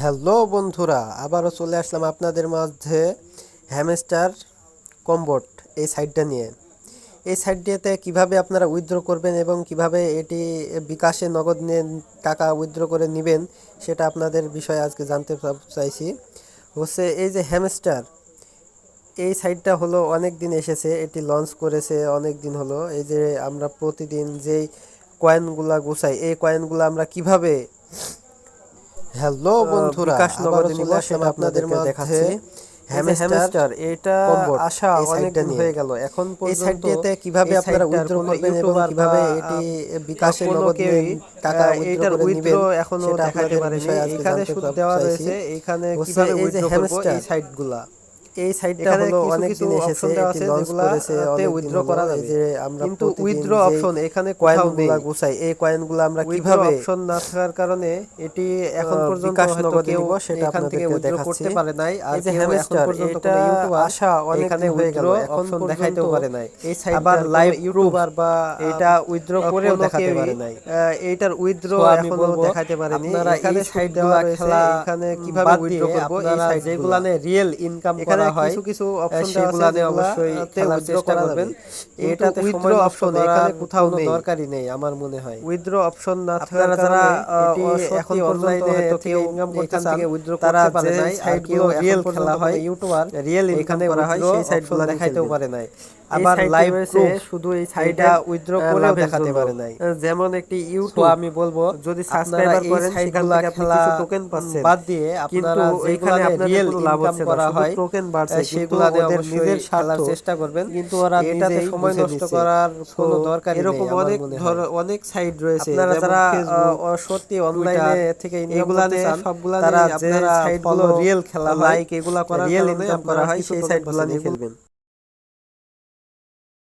Hello বন্ধুরা, আবারও চলে আসলাম আপনাদের মাঝে হ্যামস্টার কম্বোট এই সাইটটা নিয়ে। এই সাইটটিতে কীভাবে আপনারা উইথড্র করবেন এবং কীভাবে এটি বিকাশে নগদ নিয়ে টাকা উইথড্র করে নেবেন সেটা আপনাদের বিষয়ে আজকে জানতে চাইছি। হচ্ছে এই যে হ্যামস্টার, এই সাইটটা হলো অনেক দিন এসেছে, এটি লঞ্চ করেছে অনেক দিন হলো। এই যে আমরা প্রতিদিন যেই কয়েনগুলা গুছাই, এই কয়েনগুলো আমরা কীভাবে হ্যালো বন্ধুরা বিকাশ নগর চলে আসলাম আপনাদের দেখাচ্ছি। হ্যামস্টার এটা আশা অনেক দিন হয়ে গেল। এখন পর্যন্ত কীভাবে আপনারা উইথড্র করবেন এবং কীভাবে এটি বিকাশে নগদ টাকা আহ, উইথড্র এখনও দেখাতে পারেনি। এখানে সুদ দেওয়া রয়েছে। এইখানে কীভাবে উইথড্র করব এই সাইটগুলা এই এখানে হলো অনেক কিছু দিন এসেছে এটি আছে লঞ্চ যেগুলা করেছে দিন করা যাবে। যে আমরা কিন্তু উইথড্র অপশন এখানে কোথাও নেই। কয়েনগুলা গুছাই এই কয়েনগুলো আমরা কীভাবে অপশন না থাকার কারণে এটি এখন পর্যন্ত হয়তো কেউ সেটা এখান থেকে উইথড্র করতে পারে নাই আর যে কেউ এখন হ্যামস্টার, পর্যন্ত এটা কোনো ইউটিউবার আশা অনেক এখানে হয়ে গেল, এখন দেখাইতেও পারে নাই। এই সাইটটার আবার লাইভ ইউটিউবার বা এটা উইথড্র করেও দেখাতে পারে নাই। এইটার উইথড্র বলব দেখাতে পারেনি। আপনারা এখানে এই সাইট দেওয়া খেলা এখানে কীভাবে উইথড্র করব এই সাইট যেগুলানে রিয়েল ইনকাম এখানে করা হয় কিছু কিছু অপশন দেওয়া আছে অবশ্যই খেলার চেষ্টা করবেন। এটাতে সময় করার এখানে কোথাও নেই। দরকারই নেই আমার মনে হয়। উইথড্র অপশন না থাকার যারা এখন অনলাইনে কেউ ইনকাম করতে চান থেকে উইথড্র তারা যে সাইটগুলো রিয়েল খেলা হয় ইউটিউবার রিয়েল এখানে করা হয় সেই সাইটগুলো দেখাইতেও পারে পারে নাই। আবার লাইভ প্রুফ শুধু এই এটা সাইটটা উইথড্র লাভের দেখাতে পারে নাই। যেমন একটি ইউটিউব আমি বলব যদি সাবস্ক্রাইবার করেন সেখান থেকে আপনি কিছু টোকেন পাচ্ছেন। বাদ দিয়ে আপনারা এখানে আপনাদের রিয়েল কোনো লাভ হচ্ছে না, করা শুধু হয় টোকেন বাড়ছে, সেগুলা ওদের নিজের স্বার্থ। চেষ্টা করবেন। কিন্তু ওরা এটাতে সময় নষ্ট করার কোনো দরকার নেই এরকম অনেক ধর অনেক সাইট রয়েছে আপনারা যারা সত্যি অনলাইনে থেকে চান সবগুলা তারা যে সাইটগুলো রিয়েল খেলা like এগুলা করার রিয়েল কারণে ইনকাম করা আপনারা হয় সেই সাইটগুলো নিয়ে খেলবেন।